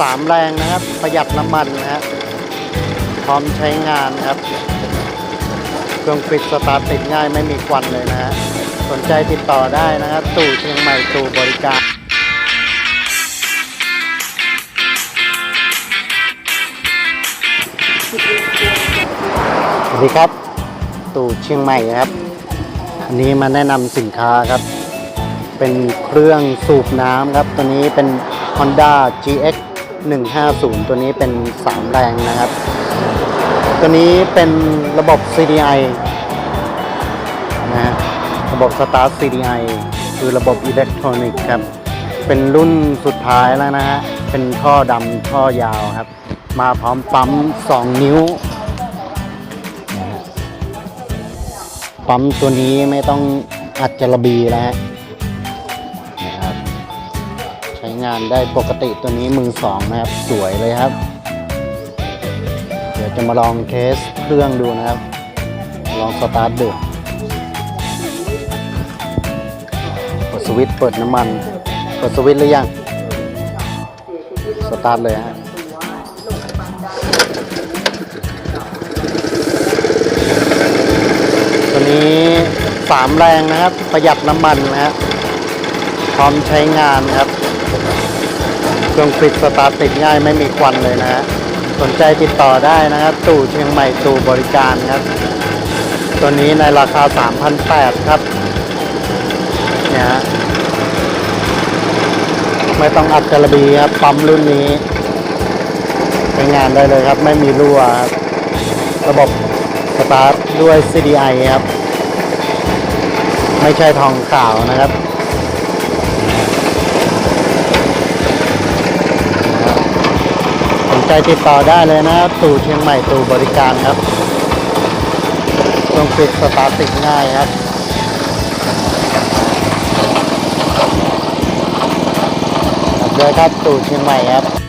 สามแรงนะครับ ประหยัดน้ำมันนะฮะพร้อมใช้งานครับ เครื่องปิดสตาร์ทติดง่ายไม่มีควันเลยนะฮะสนใจติดต่อได้นะครับตู่เชียงใหม่ตู่บริการสวัสดีครับ ตู่เชียงใหม่ครับ อันนี้มาแนะนำสินค้าครับ เป็นเครื่องสูบน้ำครับ ตัวนี้เป็น Honda GX 150 ตัวนี้เป็น 3 แรงนะครับ ตัวนี้เป็นระบบ CDI นะฮะระบบ Start CDI คือระบบอิเล็กทรอนิกส์ครับ เป็นรุ่นสุดท้ายแล้วนะฮะ เป็นท่อดำท่อยาวครับ มาพร้อมปั๊ม 2 นิ้ว ปั๊มตัวนี้ไม่ต้องอัดจระบีแล้ว งานได้ปกติตัวนี้มือสองนะครับ สวยเลยครับ เดี๋ยวจะมาลองเทสเครื่องดูนะครับ ลองสตาร์ทดูเปิดสวิตช์เปิดน้ำมัน เปิดสวิตช์หรือยัง สตาร์ทเลยฮะตัวนี้สามแรงนะครับ ประหยัดน้ำมันนะฮะพร้อมใช้งานครับ เครื่องปิดสตาร์ทติดง่ายไม่มีควันเลยนะฮะสนใจติดต่อได้นะครับตู่เชียงใหม่ตู่บริการครับ ตัวนี้ในราคา 3,800 ครับเนี่ยฮะไม่ต้องอัดกระบีครับปั๊มรุ่นนี้ใช้งานได้เลยครับ ไม่มีรั่วครับระบบสตาร์ทด้วย CDI ครับ ไม่ใช่ทองขาวนะครับ สนใจ ติดต่อได้เลยนะครับตู่เชียงใหม่ตู่บริการครับตรงปิดสตาร์ติดง่ายครับครับเลยครับตู่เชียงใหม่ครับ